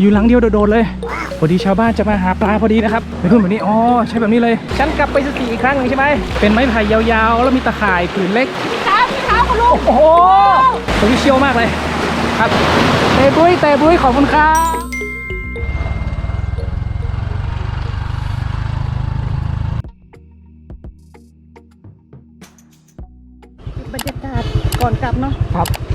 อยู่หลังเดียวโดดๆเลยพอดีชาวบ้านจะมาหาปลาพอดีนะครับเป็นขึ้นแบบนี้อ๋อใช่แบบนี้เลย ฉันกลับไปสติอีกครั้งหนึ่งใช่ไหมเป็นไม้ไผ่ยาวๆ แล้วมีตะข่ายผืนเล็กเท้าพี่เท้าคุณลุงโอ้โหสวิเชียวมากเลย ครับเตะบุ้ยเตะบุ้ยขอบคุณครับบรรยากาศก่อนกลับเนาะครับ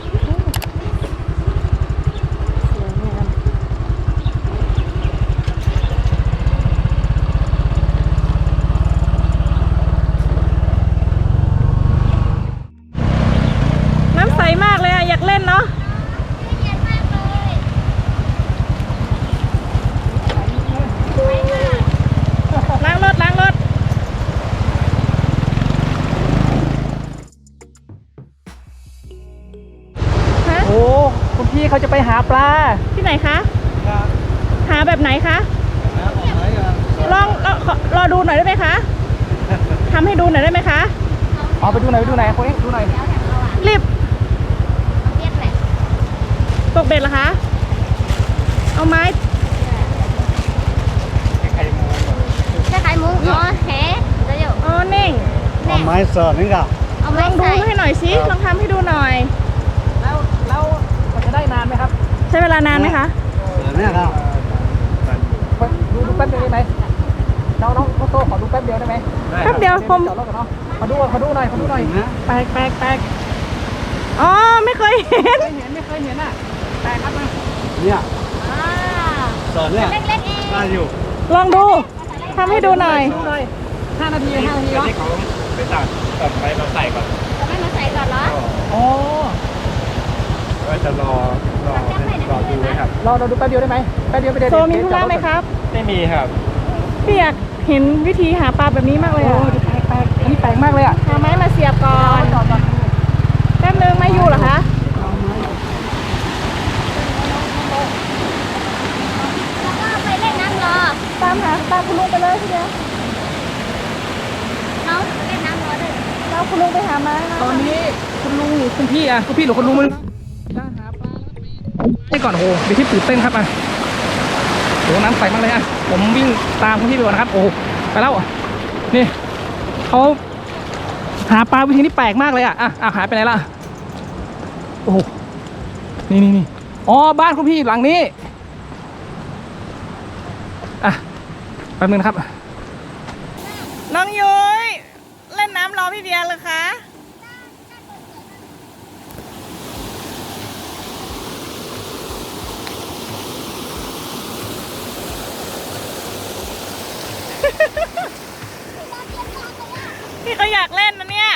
ดูหน่อยได้ไหมคะเอาไปดูหน่อยไปดูหน่อยคนนี้ดูหน่อยรีบตกเบ็ดเหรอคะ เอาไม้จะขายหมูอ๋อแหจะอยู่อ๋อเน่งเอาไม้สอดนี่กับเอาลไม้องดูใส่ให้หน่อยสิลองทำให้ดูหน่อย แล้วแล้วมันจะได้นานไหมครับใช้เวลานานไหมคะเนี่ยครับดูดูแป๊บเดียวได้ไหมน้องน้องโตขอดูแป๊บเดียวได้ไหม แป๊บเดียวผมจอดรถก่อนเนาะขอดูขอดูหน่อยขอดูหน่อยนะแปลกแปลกแปลกอ๋อไม่เคยเห็นเคยเห็นไม่เคยเห็นอะแปลกครับนะเนี่ยอ่าสอดเนี่ยเล็กๆเองได้อยู่ลองดูทำให้ดูหน่อยดูหน่อยห้านาทีห้านาทีเนาะเอาไม่มาใส่ก่อนเหรออ๋อว่าจะรอรอรอดูไหมครับรอเราดูแป๊บเดียวได้ไหมแป๊บเดียวไปเดี๋ยวโซมีธุระไหมครับ ไม่มีครับพี่อยาก เห็นวิธีหาปลาแบบนี้มากเลยโอ้อะยแปลกแปลกอันนี้แปลกมากเลยอะเอาไม้มาเสียบก่อนจอดก่อนแป๊บนึงไม่อยู่เหรอคะแล้วก็ไปเล่นน้ำรอ ตามหาตามคุณลุงไปเลยทีเดียวเนาะเล่นน้ำรอด้วยตามคุณลุงไปหาไม้นะตอนนี้คุณลุงหรือคุณพี่อะคุณพี่หรือคุณลุงมึงจะหาปลาให้ก่อนโอ้โหเดี๋ยวที่ตื่นเต้นครับอะ โอ้น้ำใสมากเลยอะผมวิ่งตามคุณพี่ไปก่อนนะครับ โอ้ไปแล้วนี่เขาหาปลาวิธีนี้แปลกมากเลยอะอะอะหายไปไหนล่ะโอ้นี่นี่นี่อ๋อบ้านคุณพี่หลังนี้อะแป๊บนึงนะครับ น้องยุ้ยเล่นน้ำรอพี่เบียร์เลยคะ พี่ก็อยากเล่นนะเนี่ย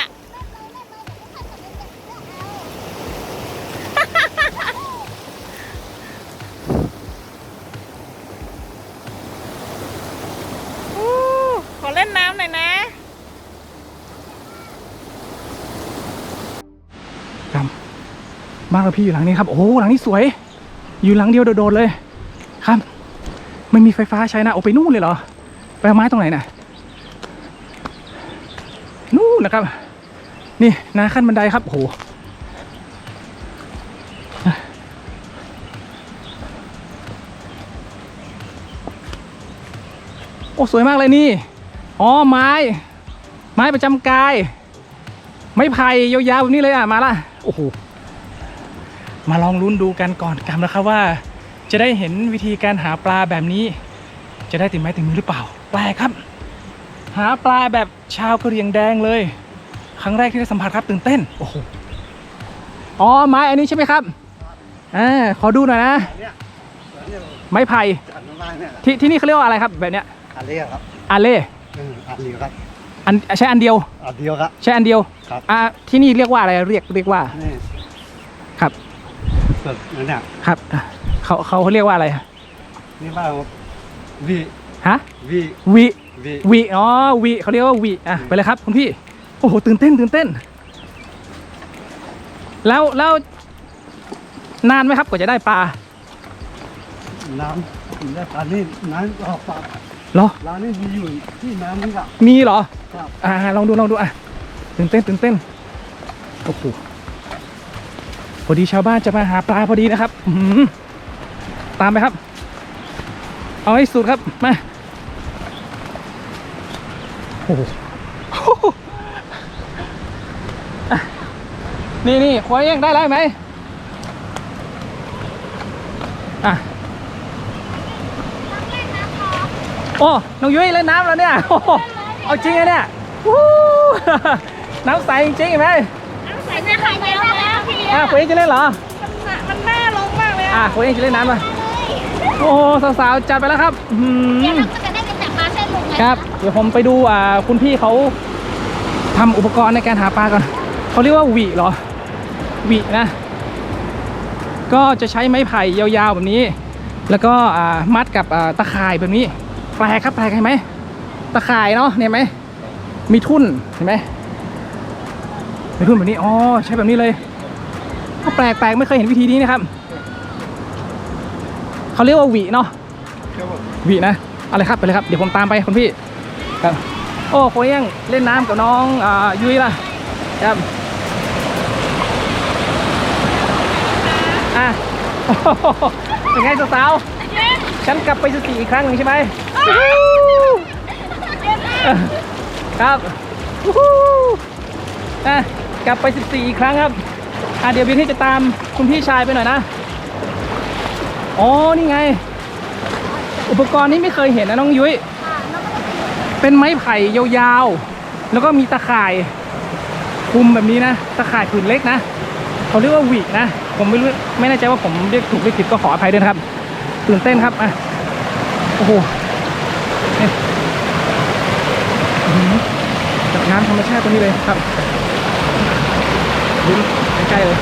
อู้ขอเล่นน้ำหน่อยนะ ครับ บ้านเราพี่อยู่หลังนี้ครับ โอ้โหหลังนี้สวย อยู่หลังเดียวโดดๆเลย ครับ ไม่มีไฟฟ้าใช้นะโอ้ไปนู่นเลยเหรอ ไปเอาไม้ตรงไหนน่ะนู่นนะครับ นี่นาขั้นบันไดครับ โอ้โหโอ้สวยมากเลยนี่ อ๋อไม้ ไม้ประจำกาย ไม้ไผ่ยาวๆแบบนี้เลยอะ มาละโอ้โห มาลองลุ้นดูกันก่อนกรรมนะครับว่า จะได้เห็นวิธีการหาปลาแบบนี้ จะได้ติดไม้ติดมือหรือเปล่าแปลกครับ หาปลาแบบชาวกะเหรี่ยงแดงเลย ครั้งแรกที่ได้สัมผัสครับตื่นเต้นโอ้โหอ๋อไม้อันนี้ใช่ไหมครับอ่าขอดูหน่อยนะเนี่ยเนี่ยไม้ไผ่จัดน้ำลายเนี่ยที่ที่นี่เขาเรียกว่าอะไรครับแบบเนี้ยอันเดียวครับอาเล่เอออันเดียวครับอันใช้อันเดียวอันเดียวครับใช้อันเดียวครับอ่าที่นี่เรียกว่าอะไรเรียกเรียกว่านี่ครับ สดนั่นเนี่ยครับอะเขาเขาเรียกว่าอะไรนี่ว่าวีฮะวีวิวีวิอ๋อวิเขาเรียกว่าวิอะไปเลยครับคุณพี่โอ้โหตื่นเต้นตื่นเต้น แล้วแล้วนานไหมครับกว่าจะได้ปลาน้ำแล้วอันนี้น้ำออกปากเหรอร้านนี้มีอยู่ที่น้ำนี่ครับมีเหรอครับอ่าลองดูลองดูอะตื่นเต้นตื่นเต้นโอ้โหพ อดีชาวบ้านจะมาหาปลาพอดีนะครับตามไปครับ เอาให้สุดครับมาโอ้นี่นี่ควายเองได้แล้วไหมอะโอ้น้องยุ้ยเล่นน้ำแล้วเนี่ย เอาจริงเลยเนี่ยน้ำใสจริงเห็นไหม อะควายเองจะเล่นเหรอ มันน่าลงมากเลยอะอะควายเองจะเล่นน้ำมาโอ้โหสาวๆจัดไปแล้วครับอื้อเดี๋ยวหือเราก็จะได้ไปจับปลาเส้นลุงไงครับ เดี๋ยวผมไปดูอ่าคุณพี่เขาทำอุปกรณ์ในการหาปลาก่อนเขาเรียกว่าหวีเหรอหวีนะ ก็จะใช้ไม้ไผ่ยาวๆแบบนี้ แล้วก็อ่ามัดกับอ่าตะข่ายแบบนี้แปลกครับแปลกเห็นไหมตะข่ายเนาะเนี่ยเห็นไหมมีทุ่นเห็นไหมมีทุ่นแบบนี้อ๋อใช้แบบนี้เลย ก็แปลกแปลกไม่เคยเห็นวิธีนี้นะครับเขาเรียกว่าหวีเนาะหวีนะอะไรครับไปเลยครับเดี๋ยวผมตามไปคุณพี่ครับโอ้โคยังเล่นน้ำกับน้องอ่ายุ้ยล่ะครับอะเป็นไงสาวๆฉันกลับไปสติอีกครั้งหนึ่งใช่ไหมครับวู้ฮู้อะกลับไป 14 อีกครั้งครับ อะเดี๋ยวพี่ที่จะตามคุณพี่ชายไปหน่อยนะ อ๋อ นี่ไง อุปกรณ์นี้ไม่เคยเห็นนะน้องยุ้ย เป็นไม้ไผ่ยาวๆ แล้วก็มีตะข่ายคุมแบบนี้นะ ตะข่ายผืนเล็กนะ เขาเรียกว่าวีนะ ผมไม่รู้ไม่แน่ใจว่าผมเรียกถูกหรือผิดก็ขออภัยด้วยนะครับ ตื่นเต้นครับ อะ โอ้โหนี่อื้อหือจากน้ำธรรมชาติตัวนี้เลยครับดูใกล้ๆ เลย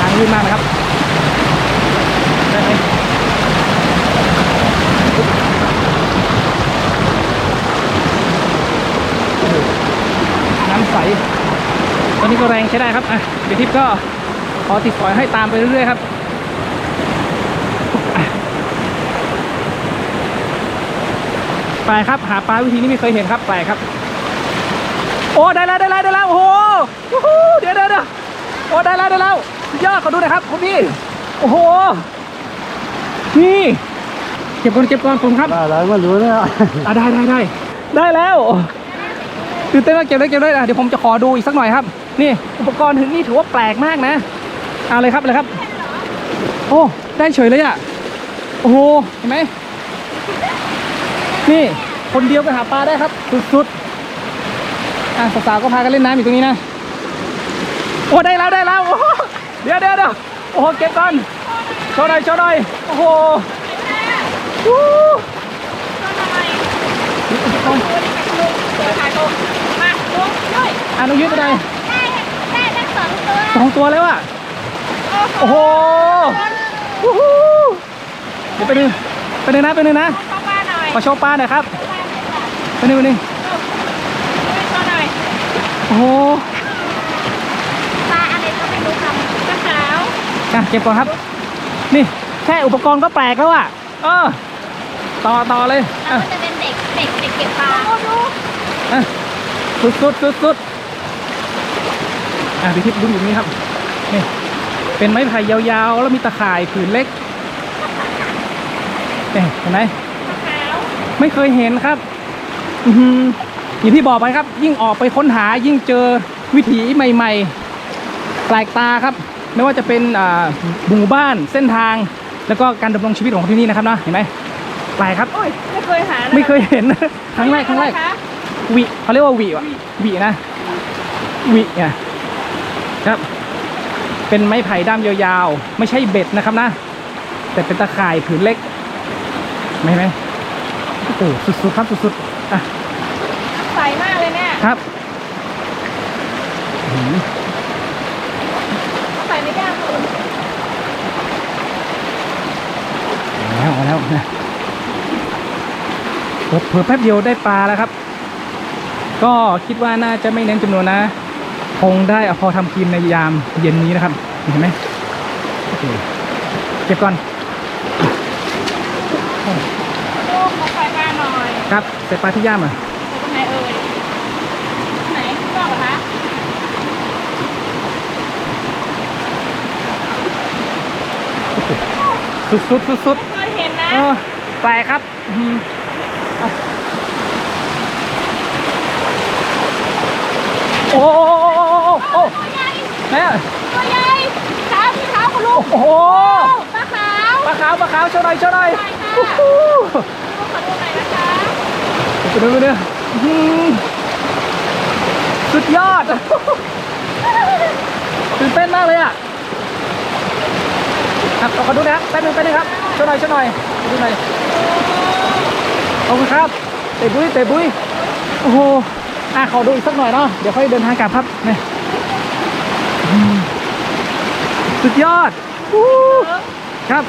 ทางลื่นมากนะครับได้ไหมน้ำใส ตอนนี้ก็แรงใช้ได้ครับ อะเดี๋ยวทิพย์ก็ขอติดฝอยให้ตามไปเรื่อยๆครับอะแป ลกครับ หาปลาวิธีนี้ไม่เคยเห็นครับแปลกครับ โอ้ได้แล้วได้แล้วได้แล้วโอ้โหวู้ฮู้เดี๋ยวเดี๋ยวเดี๋ยวโอ้ได้แล้วได้แล้วสุดยอดขอดูหน่อยครับคุณพี่โอ้โหนี่เก็บก่อนเก็บก่อนผมครับได้แล้วไม่รู้เนี่ยอะได้ได้ได้ได้แล้วตื่นเต้นมากเก็บได้เก็บได้อะเดี๋ยวผมจะขอดูอีกสักหน่อยครับ นี่อุปกรณ์ถึงนี่ถือว่าแปลกมากนะเอาเลยครับเลยครับ โอ้ได้เฉยเลยอะโอ้โหเห็นไหม นี่คนเดียวก็หาปลาได้ครับ สุดๆอะสาวๆก็พากันเล่นน้ำอยู่ตรงนี้นะ โอ้ได้แล้วได้แล้วโอ้เดี๋ยวเดี๋ยวเดี๋ยวโอ้โหเก็บก่อนโชว์หน่อยโชว์หน่อยโอ้โหวู้อะน้องยืดไปไหนได้ได้ทั้งสองตัวสองตัวแล้วอะโอ้โหเดี๋ยวไปหนึ่งไปหนึ่งนะไปหนึ่งนะ เข้าบ้านหน่อยขอโชว์ปลาหน่อยครับไปหนึ่งไปหนึ่งเข้าหน่อยโอ้โหปลาอะไรก็ไม่รู้ทำกระขาวอะเก็บก่อนครับ นี่แค่อุปกรณ์ก็แปลกแล้วอะเออต่อต่อเลยเราอะก็จะเป็นเด็กเด็กเด็กเก็บปลาดูอะสุดสุดสุดสุดอะพี่ทิพย์ดูอยู่นี่ครับนี่เป็นไม้ไผ่ยาวๆ แล้วมีตะข่ายผืนเล็กนี่เห็นไหมขาว ไม่เคยเห็นครับอือหืออย่างที่บอกไปครับ ยิ่งออกไปค้นหายิ่งเจอวิถีใหม่ ๆ แปลกตาครับ ไม่ว่าจะเป็นอ่าหมู่บ้านเส้นทาง แล้วก็การดำรงชีวิตของที่นี่นะครับเนาะเห็นไหมแปลกครับโอ้ยไม่เคยหาลไม่เคยเห็นครั้งแรกครั้งแรกอะไะวิเขาเรียกว่าวิวะวินะวิเนี่ยครับ เป็นไม้ไผ่ด้ามยาวๆ ไม่ใช่เบ็ดนะครับนะ แต่เป็นตะข่ายผืนเล็กไม่เห็นไหม โอ้โหสุดๆครับสุดๆอะใสมากเลยแม่ครับอื้อหือใส่ไม่ยากคุณเอาแล้วเอาแล้วนะเผลอเผลอแป๊บเดียวได้ปลาแล้วครับ ก็คิดว่าน่าจะไม่เน้นจำนวนนะ คงได้เอาพอทำกินในยามเย็นนี้นะครับ เห็นไหมโอเคเก็บก่อน ครับใส่ปลาที่ย่ามอะไหนเอ่ยไหนชอเหรอคะสุดสุดสุดสุดเห็นนะเปครับอโอ้โอ้โอ้โหแม่ตัวใหญ่เาที่เาคุณลูกโอ้โหปลาขาวปลาขาวปลาขาวโชว์หน่อยโชว์หน่อยโอ้โห ไปดูไปดูสุดยอดตื่นเต้นมากเลยอะครับขอดูนะครับแป๊บนึงแป๊บนึงครับเช่าหน่อยเช่าหน่อยดูหน่อยขอบคุณครับเตะบุ้ยเตะบุ้ยโอ้โหอะขอดูอีกสักหน่อยเนาะเดี๋ยวค่อยเดินทางกลับครับนี่สุดยอดครับ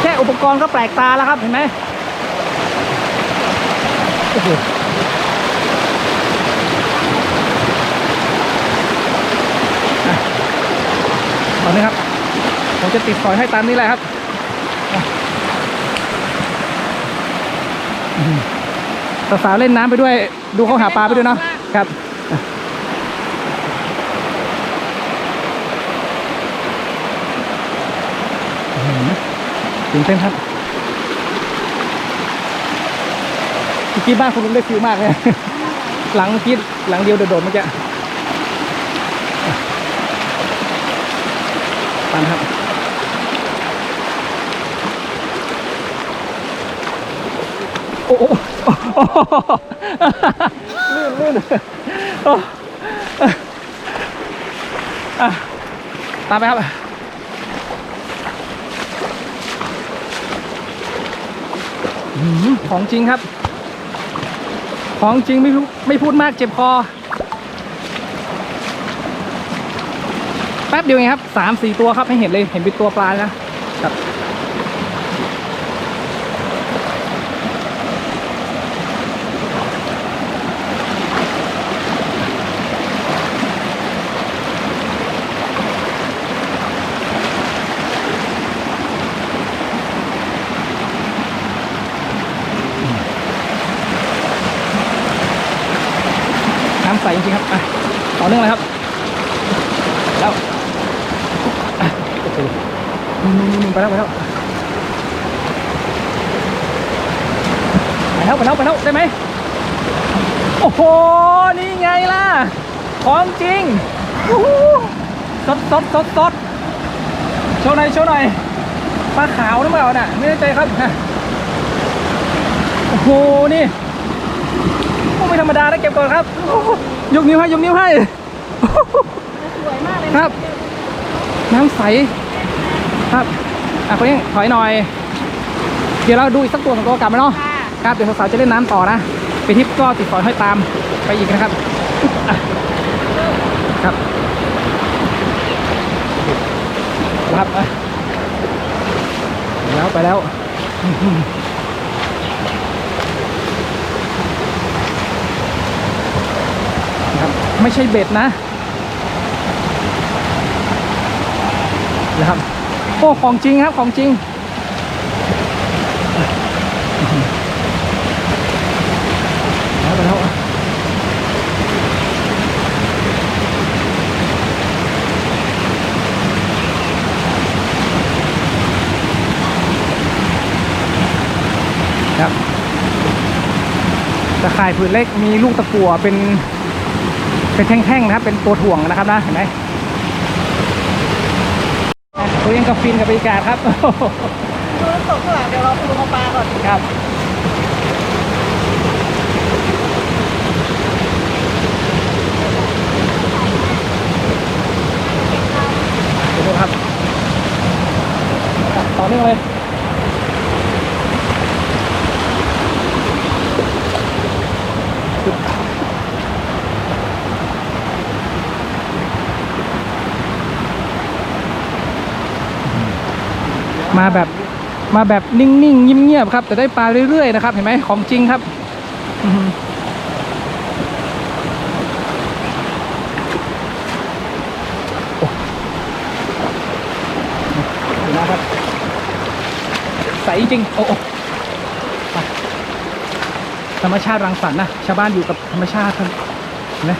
แค่ อุปกรณ์ก็แปลกตาแล้วครับเห็นไหมโอ้โหตอนนี้ครับ ผมจะติดสอยให้ตามนี้แหละครับสาวๆเล่นน้ำไปด้วย ดูเขาหาปลาไปด้วยเนาะครับอะอื้อหือ ตื่นเต้นครับเมื่อกี้บ้านคุณลุงได้ฟิลมากเลยหลังเมื่อกี้หลังเดียวโดดๆเมื่อกี้ตามครับโอ้โหโอ้โหลื่นลื่นโอ้อะตามไปครับ อื้อหือ ของจริงครับ ของจริงไม่ไม่พูดมากเจ็บคอ แป๊บเดียวเองครับสามสี่ตัวครับให้เห็นเลยเห็นเป็นตัวปลาแล้วนะครับน้ำใสจริงๆครับอะ ต่อเนื่องเลยครับ แล้วโอเคนู่นนู่นนู่นไปแล้วไปแล้วไปแล้วไปแล้วไปแล้วได้ไหมโอ้โห นี่ไงล่ะ ของจริงสดสดสดสดโชว์หน่อยโชว์หน่อยปลาขาวหรือเปล่าน่ะ ไม่แน่ใจครับ โอ้โห นี่ไม่ธรรมดานะเก็บก่อนครับ ยกนิ้วให้ยกนิ้วให้ สวยมากเลยครับ น้ำใส ครับ อะคนนี้ถอยหน่อย เดี๋ยวเราดูอีกสักตัวสองตัวกลับมาเนาะ ค่ะครับ เดี๋ยวสาวๆจะเล่นน้ำต่อนะ ไปทิปก็ติดสอยห้อยตามไปอีกนะครับอะครับครับอะไปแล้วไปแล้ว ครับ ไม่ใช่เบ็ดนะนะครับโอ้ของจริงครับของจริง แล้วแล้วอะครับตะข่ายผืนเล็กมีลูกตะกั่วเป็น เป็นแท่งๆนะครับเป็นตัวถ่วงนะครับนะเห็นไหมอะตัวเองกับฟินกับบรรยากาศครับดูน้ำตกข้างหลังเดี๋ยวเราไปดูปลาก่อนครับเดี๋ยวดูครับอะต่อเนื่องเลย มาแบบมาแบบนิ่งๆเงียบๆครับ แต่ได้ปลาเรื่อยๆนะครับ เห็นไหมของจริงครับโอ้ดูนะครับใสจริงโอ้โอธรรมชาติรังสรรค์นะชาวบ้านอยู่กับธรรมชาติครับนไหม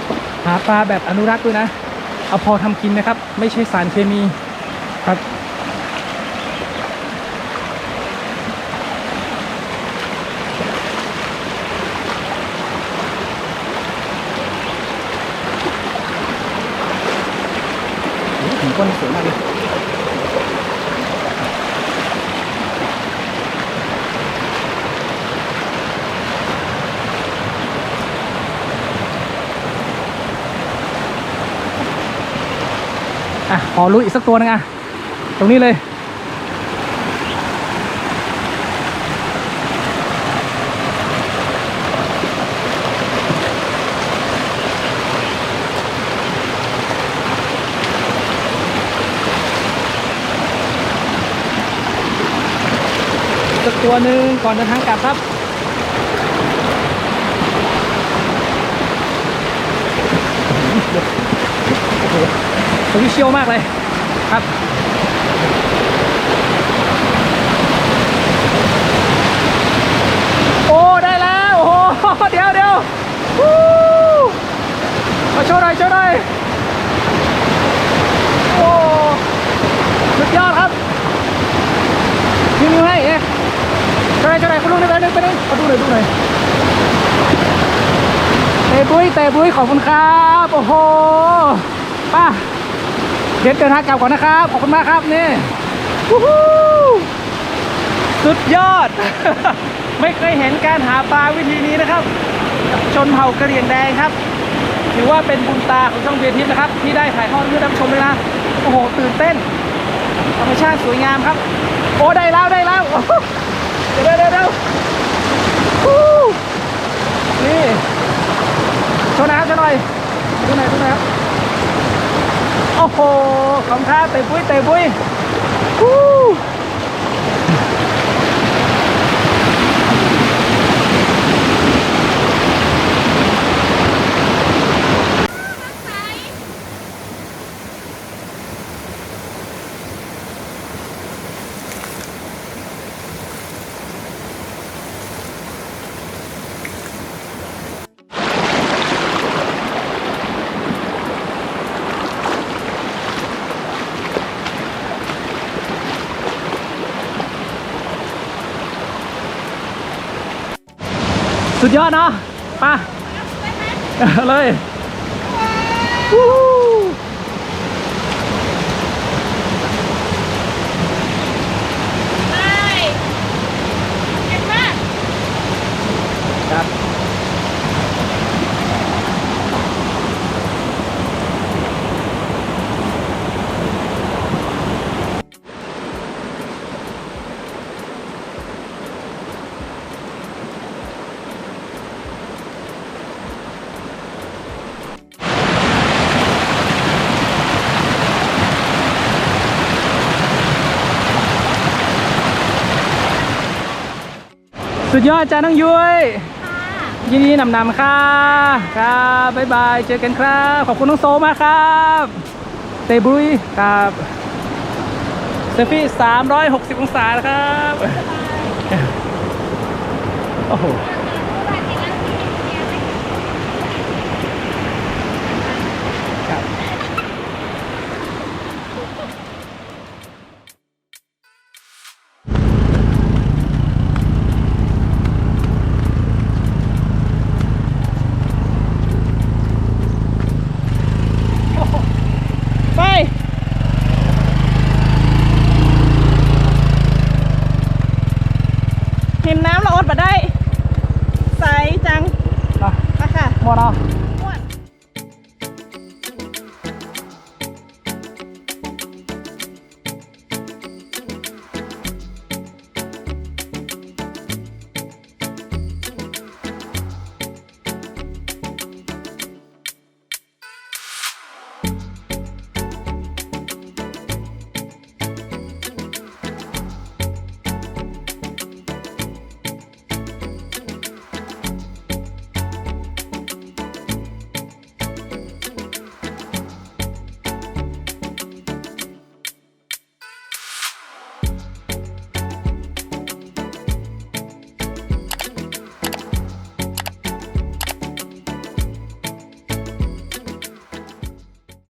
หาปลาแบบอนุรักษ์ด้วยนะ เอาพอทำกินนะครับ ไม่ใช่สารเคมีครับ โอ้โหถึง ก้นสวยมากเลยอะขอรู้อีกสักตัวหนึงอะ ตรงนี้เลย ตัวหนึ่งก่อนเดินทางกลับครับสวิเชียลมากเลยครับโอ้ได้แล้วโอ้โหเดี๋ยวเดี๋ยวมาโชว์หน่อยโชว์หน่อยโอ้สุดยอดครับนิ้วนิ้วให้เอ๊ะ โชว์หน่อยโชว์หน่อยไปดูหน่อยดูหน่อยเตะบุ้ยเตะบุ้ยขอบคุณครับโอ้โหป้าเดี๋ยวเดินทางกลับก่อนนะครับขอบคุณมากครับนี่วู้ฮู้สุดยอด ไม่เคยเห็นการหาปลาวิธีนี้นะครับ ชนเผ่ากระเหรี่ยงแดงครับถือว่าเป็นบุญตาของช่องเบียร์ทิพย์นะครับ ที่ได้ถ่ายทอดเพื่อท่านชมเลยนะโอ้โหตื่นเต้นธรรมชาติสวยงามครับ โอ้ได้แล้วได้แล้วโอ้โหเดี๋ยวเดี๋ยวเนี่โชว์หนะครับโชว์หน่อยดูหน่อยดูหน่อยครับ โอ้โห ของข้าเตะปุ้ยเตะปุ้ย สุดยอดเนาะไป่ะ เลยวู้ฮู้ ไปเก่งมาก ครับ สุดยอดจ้าน้องยุ้ยยินดีนำนำค่ะครับบ๊ายบายเจอกันครับ ขอบคุณน้องโซมากครับเตบรุยครับเซฟี่360 องศานะครับ โอ้โห